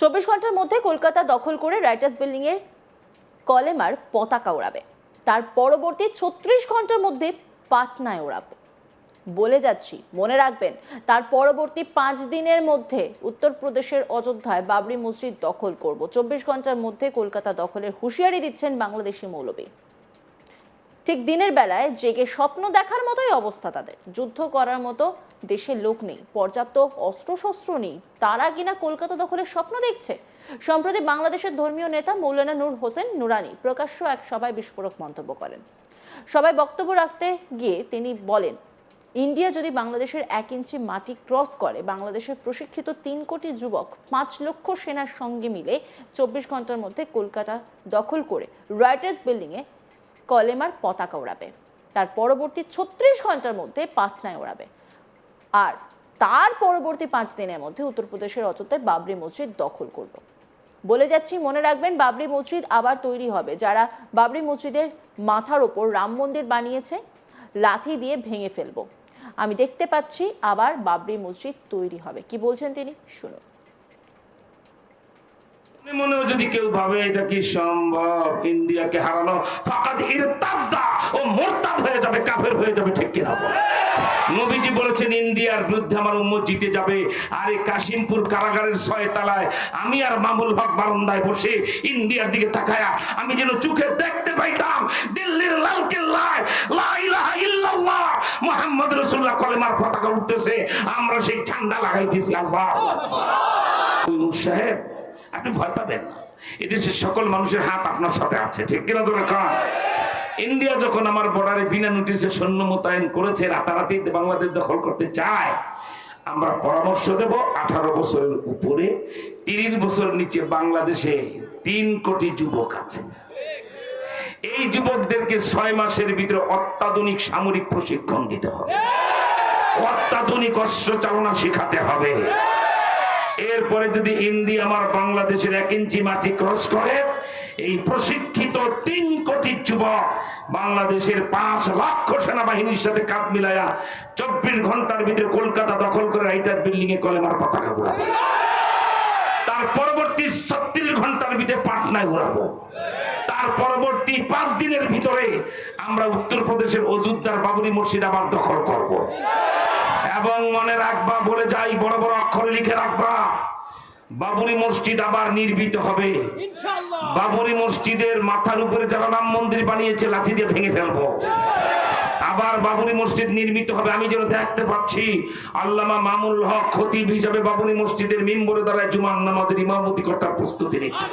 চব্বিশ ঘণ্টার মধ্যে কলকাতা দখল করে রাইটার্স বিল্ডিং এর কলেমার পতাকা ওড়াবে। তার পরবর্তী ছত্রিশ ঘণ্টার মধ্যে পাটনায় ওড়াবে। বলে যাচ্ছি, মনে রাখবেন, তার পরবর্তী পাঁচ দিনের মধ্যে উত্তরপ্রদেশের অযোধ্যায় বাবরি মসজিদ দখল করব। চব্বিশ ঘণ্টার মধ্যে কলকাতা দখলের হুঁশিয়ারি দিচ্ছেন বাংলাদেশি মৌলবী। ঠিক দিনের বেলায় জেগে স্বপ্ন দেখার মতোই অবস্থা তাদের। যুদ্ধ করার মতো দেশের লোক নেই, পর্যাপ্ত অস্ত্রশস্ত্র নেই, তারা কিনা কলকাতা দখলের স্বপ্ন দেখছে? সম্প্রতি বাংলাদেশের ধর্মীয় নেতা মৌলানা নূর হোসেন নুরানি প্রকাশ্য এক সভায় বিস্ফোরক মন্তব্য করেন। সবাই বক্তব্য রাখতে গিয়ে তিনি বলেন, ইন্ডিয়া যদি বাংলাদেশের এক ইঞ্চি মাটি ক্রস করে, বাংলাদেশের প্রশিক্ষিত তিন কোটি যুবক পাঁচ লক্ষ সেনার সঙ্গে মিলে চব্বিশ ঘণ্টার মধ্যে কলকাতা দখল করে রাইটার্স বিল্ডিংয়ে কলেমার পতাকা ওড়াবে তার পরবর্তী ছত্রিশ ঘণ্টার মধ্যে পাটনায় ওড়াবে আর তার পরবর্তী পাঁচ দিনের মধ্যে উত্তরপ্রদেশের অযোধ্যায় বাবরি মসজিদ দখল করব। বলে যাচ্ছি, মনে রাখবেন বাবরি মসজিদ আবার তৈরি হবে। যারা বাবরি মসজিদের মাথার ওপর রাম মন্দির বানিয়েছে, লাথি দিয়ে ভেঙে ফেলব। আমি দেখতে পাচ্ছি আবার বাবরি মসজিদ তৈরি হবে। কি বলছেন তিনি? শুনুন। মনেও যদি কেউ ভাবে এটা কি সম্ভব? ইন্ডিয়াকে হারানো। ফাকাদ ইরতাদ্দা ও মোরতাদ হয়ে যাবে, কাফের হয়ে যাবে, ঠিক কিনা? নবীজি বলেছেন, ইন্ডিয়ার বিরুদ্ধে আমার উম্মত জিতে যাবে। আর এই কাশিমপুর কারাগারের ছয় তালায় আমি আর মামুল হক বারান্দায় বসে ইন্ডিয়ার দিকে তাকায়া আমি যেন চোখে দেখতে পাইতাম, দিল্লির লাল কেল্লায়, লা ইলাহা ইল্লাল্লাহ, মুহাম্মদ রাসূলুল্লাহ কলেমার পতাকা উঠতেছে, আমরা সেই ঠান্ডা লাগাইতেছি আল্লাহ। সাহেব আপনি ভয় পাবেন না। এদেশের সকল মানুষের হাত আপনার সাথে আছে, ঠিক কিনা কান? ইন্ডিয়া যখন আমার বর্ডারে বিনা নোটিশে সৈন্য মোতায়েন করেছে, রাতারাতি বাংলাদেশ দখল করতে চায়, আমরা পরামর্শ দেব আঠারো বছরের উপরে, তিরিশ বছর নিচে বাংলাদেশে তিন কোটি যুবক আছে। এই যুবকদেরকে ছয় মাসের ভিতরে অত্যাধুনিক সামরিক প্রশিক্ষণ দিতে হবে। অত্যাধুনিক অস্ত্র চালনা শেখাতে হবে। এরপরে যদি ইন্ডিয়া আমার বাংলাদেশের এক ইঞ্চি মাটি ক্রস করে, এই প্রশিক্ষিত তিন কোটি যুবক বাংলাদেশের পাঁচ লক্ষ সেনাবাহিনীর সাথে কাপ মিলায়া চব্বিশ ঘণ্টার ভিতরে কলকাতা দখল করে রাইটার বিল্ডিং এ কলেমার পতাকা ঘুরাবে তার পরবর্তী ছত্রিশ ঘণ্টার ভিতরে পাটনায় ঘুরাবো তার পরবর্তী পাঁচ দিনের ভিতরে আমরা উত্তরপ্রদেশের অযোধ্যার বাবরি মসজিদ আবার দখল করব। এবং মনে রাখবা বলে যাই বড় বড় অক্ষরে লিখে রাখবা। বাবরি মসজিদ আবার নির্মিত হবে। বাবরি মসজিদের মাথার উপরে যারা রাম মন্দির বানিয়েছে লাঠি দিয়ে ভেঙে ফেলব। আবার বাবরি মসজিদ নির্মিত হবে আমি যেন দেখতে পাচ্ছি। আল্লামা মামুল হক খতিব হিসাবে বাবরি মসজিদের মিম্বরে দ্বারা জুমান নামাজের ইমামতি কর্তার প্রস্তুতি নিচ্ছে।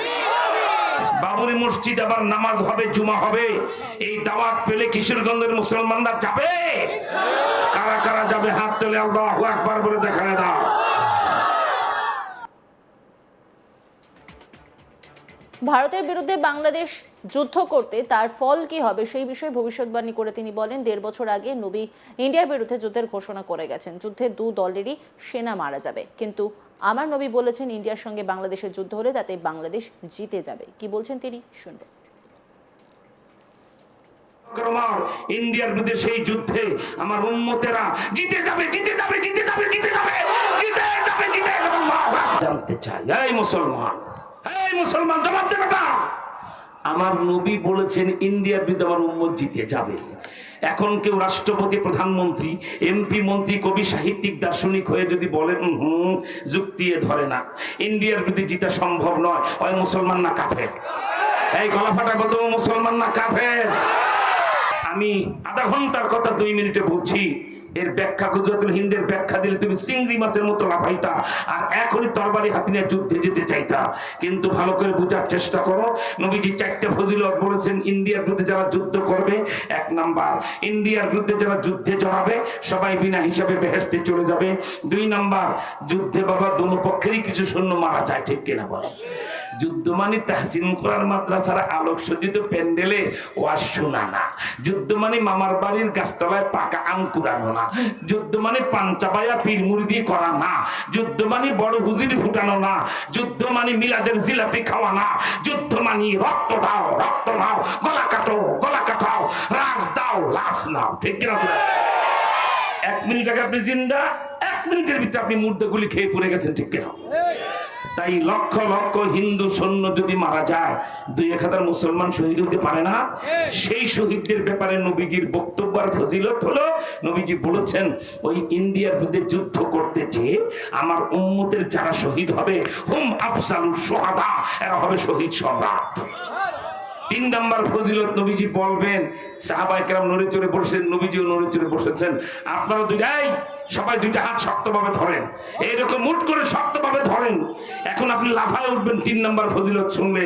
বাবরি মসজিদ আবার নামাজ হবে, জুমা হবে। এই দাওয়াত পেলে কিশোরগঞ্জের মুসলমানরা যাবে? কারা কারা যাবে? হাত তোলে আল্লাহ একবার বলে দেখা দাও। ভারতের বিরুদ্ধে বাংলাদেশ যুদ্ধ করতে তার ফল কি হবে সেই বিষয়ে ভবিষ্যৎবাণী করে তিনি বলেন, দেড় বছর আগে নবী ইন্ডিয়ার বিরুদ্ধে যুদ্ধের ঘোষণা করে গেছেন। যুদ্ধে দু দলেরই সেনা মারা যাবে। কিন্তু আমার নবী বলেছেন, ইন্ডিয়ার সঙ্গে বাংলাদেশের যুদ্ধ হলে তাতে বাংলাদেশ জিতে যাবে। কি বলছেন তিনি? শুনবেন। ইন্ডিয়ার বিরুদ্ধে সেই যুদ্ধে আমার উন্মতেরা জিতে যাবে জিতে যাবে জিতে যাবে জিতে যাবে জিতে যাবে জিতে যাবে। জানতে চাই, এই মুসলমান এই মুসলমান, জবাব দে বেটা। আমার নবী বলেছেন, ইন্ডিয়ার বিরুদ্ধে আমার উম্মত জিতে যাবে। এখন কেউ রাষ্ট্রপতি, প্রধানমন্ত্রী, এমপি, মন্ত্রী, কবি, সাহিত্যিক, দার্শনিক হয়ে যদি বলেন হুম, যুক্তি ধরে না, ইন্ডিয়ার বিরুদ্ধে জিতা সম্ভব নয়, ওই মুসলমান না কাফের। এই গলা ফাটা বলতো মুসলমান না কাফের? আমি আধা ঘণ্টার কথা দুই মিনিটে বলছি এর ব্যাখ্যা গুজরাতুল হিন্দের ব্যাখ্যা দিলে তুমি চিংড়ি মাছের মতো লাফাইতা, আর এখনই তরবারি হাতি নিয়ে যুদ্ধে যেতে চাইতা। কিন্তু ভালো করে বোঝার চেষ্টা করো। নবীজি চারটে ফজিলত বলেছেন, ইন্ডিয়ার বিরুদ্ধে যারা যুদ্ধ করবে, এক নাম্বার, ইন্ডিয়ার বিরুদ্ধে যারা যুদ্ধে জড়াবে, সবাই বিনা হিসাবে বেহেস্তে চলে যাবে। দুই নাম্বার, যুদ্ধে বাবা দোনো পক্ষেরই কিছু সৈন্য মারা যায়, ঠিক কিনা বলো? যুদ্ধ মানে তাহসিন কোরআন মাদ্রাসার আলোক সজ্জিত প্যান্ডেলে ওয়াজ শোনা না। যুদ্ধ মানে মামার বাড়ির গাছতলায় পাকা আম কুড়ানো না। যুদ্ধ মানে পাঞ্চাবায়া পীর মুড়ি করা না। যুদ্ধ মানে বড় হুজুরি ফুটানো না। যুদ্ধ মানে মিলাদের জিলাপি খাওয়া না। যুদ্ধ মানে রক্ত দাও, রক্ত নাও, গলা কাটো, গলা কাটাও, রাজ দাও, লাশ নাও। ঠিক কিনা? এক মিনিট আগে আপনি জিন্দা, এক মিনিটের ভিতরে আপনি মুর্দে গুলি খেয়ে পড়ে গেছেন, ঠিক কিনা? তাই লক্ষ লক্ষ হিন্দু সৈন্য যদি মারা যায় দুই এক হাজার মুসলমান শহীদ হতে পারে না। সেই শহীদদের ব্যাপারে নবীজির বক্তব্য আর ফজিলত হলো নবীজি বলেছেন ওই ইন্ডিয়ার বিরুদ্ধে যুদ্ধ করতে যেয়ে আমার উম্মতের যারা শহীদ হবে হুম আফসালু সোহাদা এরা হবে শহীদ সম্রাট। তিন নাম্বার ফজিলত নবীজি বলবেন সাহাবাই কেরাম নড়ে চড়ে বসেছেন নবীজিও নড়ে চড়ে বসেছেন। আপনারা দুইটাই সবাই দুইটা হাত শক্তভাবে ধরেন। এইরকম মুট করে শক্তভাবে ধরেন। এখন আপনি লাফায় উঠবেন, তিন নম্বর ফজিলত শুনলে।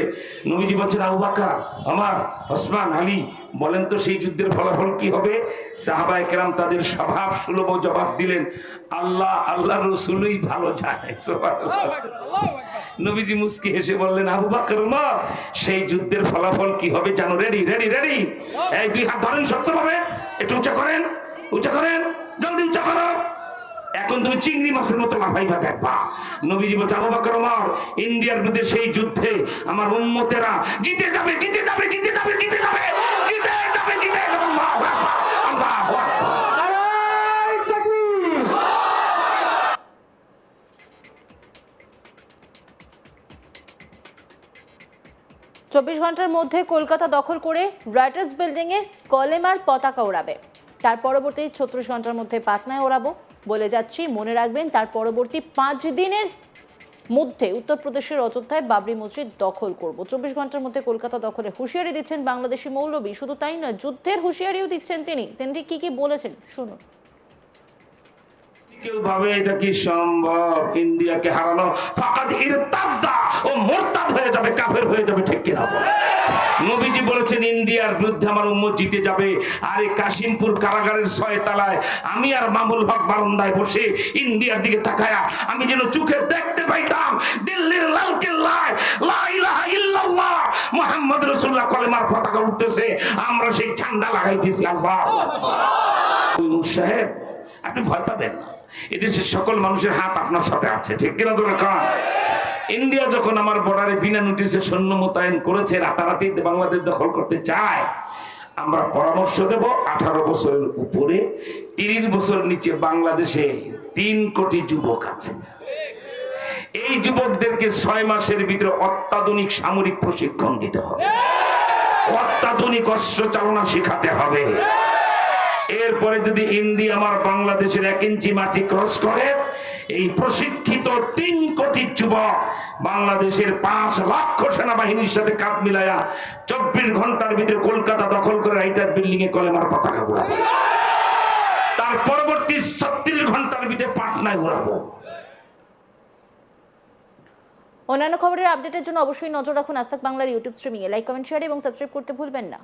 নবীজি বলছেন, আবু বাকা আমার ওসমান, আলী, বলেন তো সেই যুদ্ধের ফলাফল কি হবে? সাহাবাই কেরাম তাদের স্বভাব সুলভ জবাব দিলেন, আল্লাহ আল্লাহ রসুলই ভালো নবীজি মুস্কি হেসে বললেন, আবু বাকর সেই যুদ্ধের ফলাফল কি হবে জানো? রেডি রেডি রেডি এই দুই হাত ধরেন শক্তভাবে, একটু উঁচা করেন উঁচা করেন। জলদি উঁচা করো এখন তুমি চিংড়ি মাছের মতো লাফাইবা দেখবা। নবীজি বলছে আবু বাকর উমর ইন্ডিয়ার বিরুদ্ধে সেই যুদ্ধে আমার উম্মতেরা জিতে যাবে জিতে যাবে জিতে যাবে জিতে যাবে জিতে যাবে জিতে যাবে। আল্লাহু আকবার, আল্লাহু আকবার। চব্বিশ ঘণ্টার মধ্যে কলকাতা দখল করে রাইটার্স বিল্ডিংয়ে কলেমার পতাকা ওড়াবে তার পরবর্তী ছত্রিশ ঘণ্টার মধ্যে পাটনায় ওড়াবো। বলে যাচ্ছি, মনে রাখবেন, তার পরবর্তী পাঁচ দিনের মধ্যে উত্তরপ্রদেশের অযোধ্যায় বাবরি মসজিদ দখল করব। চব্বিশ ঘণ্টার মধ্যে কলকাতা দখলে হুঁশিয়ারি দিচ্ছেন বাংলাদেশি মৌলবী। শুধু তাই নয়, যুদ্ধের হুঁশিয়ারিও দিচ্ছেন তিনি। তিনি কি কি বলেছেন? শুনুন। কেউ ভাবে এটা কি সম্ভব? ইন্ডিয়াকে হারানো। ও মোরতাদ হয়ে যাবে, কাফের হয়ে যাবে, ঠিক কিনা? নবীজি বলেছেন, ইন্ডিয়ার বিরুদ্ধে আমার উম্মত জিতে যাবে। কাশিমপুর কারাগারের ছয় তালায় আমি আর মামুল হক বসে ইন্ডিয়ার দিকে তাকায়া আমি যেন চোখে দেখতে পাইতাম, দিল্লির লাল কেল্লায় লা ইল্লাল্লাহ মুহাম্মদ রাসূলুল্লাহ কলেমার পতাকা উঠতেছে, আমরা সেই ঠান্ডা লাগাইতেছি আল্লাহ। সাহেব, আপনি ভয় পাবেন না। এদেশের সকল মানুষের হাত আপনার সাথে আছে, ঠিক কিনা কান ইন্ডিয়া যখন আমার বর্ডারে বিনা নোটিশে সৈন্য মোতায়েন করেছে, রাতারাতি বাংলাদেশ দখল করতে চায়, আমরা পরামর্শ দেব আঠারো বছরের উপরে, তিরিশ বছর নিচে বাংলাদেশে তিন কোটি যুবক আছে। এই যুবকদেরকে ছয় মাসের ভিতরে অত্যাধুনিক সামরিক প্রশিক্ষণ দিতে হবে। অত্যাধুনিক অস্ত্র চালনা শেখাতে হবে। এরপরে যদি ইন্ডিয়া আমার বাংলাদেশের এক ইঞ্চি মাটি ক্রস করে, এই প্রশিক্ষিত তিন কোটি যুবক বাংলাদেশের পাঁচ লক্ষ সেনাবাহিনীর সাথে কাপ মিলায়া চব্বিশ ঘণ্টার ভিতরে কলকাতা দখল করে রাইটার বিল্ডিং এ কলেমার পতাকা উড়াবো তার পরবর্তী ছত্রিশ ঘণ্টার ভিতরে পাটনায় উড়াবো অন্যান্য খবরের আপডেটের জন্য অবশ্যই নজর রাখুন আস্তাক বাংলার ইউটিউব স্ট্রিমিংয়ে লাইক কমেন্ট শেয়ার এবং সাবস্ক্রাইব করতে ভুলবেন না।